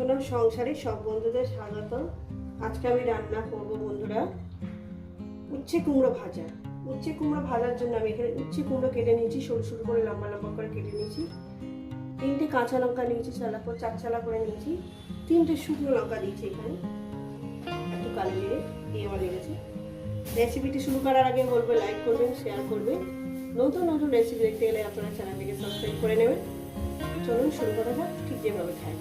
সোনার সংসারে সব বন্ধুদের স্বাগত আজকে আমি রান্না করব বন্ধুরা উচ্ছে কুমড়ো ভাজা। উচ্ছে কুমড়ো ভাজার জন্য আমি এখানে উচ্ছে কুমড়ো কেটে নিয়েছি, সরু সরু করে, লম্বা লম্বা করে কেটে নিয়েছি। তিনটে কাঁচা লঙ্কা নিয়েছি, চালা করে চার চালা করে নিয়েছি। তিনটে শুকনো লঙ্কা দিয়েছি এখানে। একটু কালো জিরে দিয়ে আমার লেগেছে রেসিপিটি শুরু করার আগে বলব, লাইক করবেন, শেয়ার করবেন। নতুন নতুন রেসিপি দেখতে গেলে আপনারা চ্যানেলটিকে সাবস্ক্রাইব করে নেবেন। চলুন, শুরু করা যাক, ঠিক যেভাবে খাই।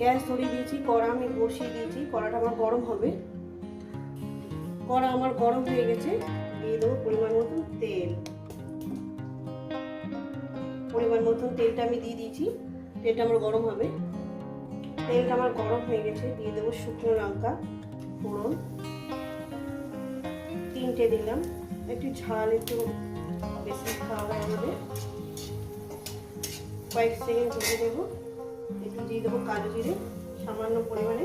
গ্যাস ধরিয়ে দিয়েছি, কড়া আমি বসিয়ে দিয়েছি, কড়াটা আমার গরম হবে। কড়া আমার গরম হয়ে গেছে, দিয়ে দেবো পরিমাণ মতন তেল। পরিমাণ মতন তেলটা আমি দিয়ে দিয়েছি, তেলটা আমার গরম হবে। তেলটা আমার গরম হয়ে গেছে, দিয়ে দেবো শুকনো লঙ্কা, ফোড়ন। তিনটে দিলাম, একটু ঝাল, একটু বেশি খাওয়া হয় আমাদের কয়েক সেকেন্ড ভেজে দেবো। দিয়ে দেবো কালো জিরে, সামান্য পরিমাণে।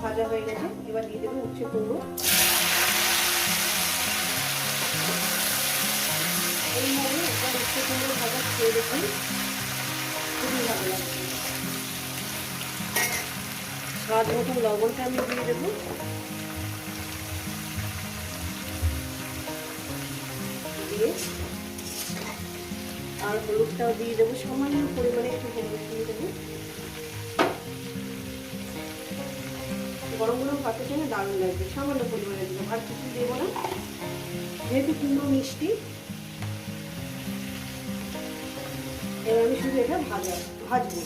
ভাজা হয়ে গেছে, এবার দিয়ে দেবো উচ্ছে কুমড়ো। ভাজা খেয়ে দেখুন ভালো মতো লবণটা আমি দিয়ে দেবো। দিয়ে আর হলুদটাও দিয়ে দেবো, সামান্য পরিমাণে একটু হলুদ দিয়ে দেবো। গরম গরম ভাতের জন্য দারুণ লাগবে, সামান্য পরিমাণে দেবো আর কিছু দেবো না। যেহেতু কুমড়ো মিষ্টি, এবার আমি শুধু এটা ভাজা, ভাজবো।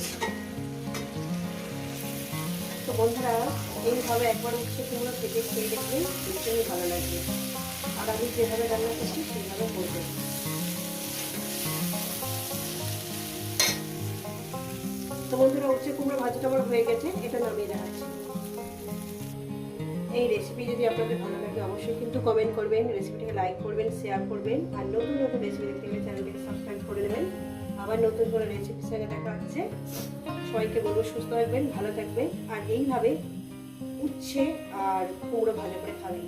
তো বন্ধুরা, এইভাবে একবার উচ্ছে কুমড়ো থেকে খেয়ে দেখবেন ভীষণই ভালো লাগবে। আর আমি যেভাবে রান্না করছি, সেইভাবে করব। তো বন্ধুরা, উচ্ছে কুমড়ো ভাজিটা আমার হয়ে গেছে, এটা নামিয়ে দেখাচ্ছি। এই রেসিপি যদি আপনাদের ভালো লাগে, অবশ্যই কিন্তু কমেন্ট করবেন রেসিপিটাকে লাইক করবেন শেয়ার করবেন, আর নতুন নতুন রেসিপি দেখতে গেলে চ্যানেলটিকে সাবস্ক্রাইব করে নেবেন। আবার নতুন করে রেসিপির সঙ্গে দেখা হচ্ছে। সবাইকে বলব, সুস্থ থাকবেন, ভালো থাকবেন, আর এইভাবে উচ্ছে আর কুমড়ো ভালো করে খাবেন।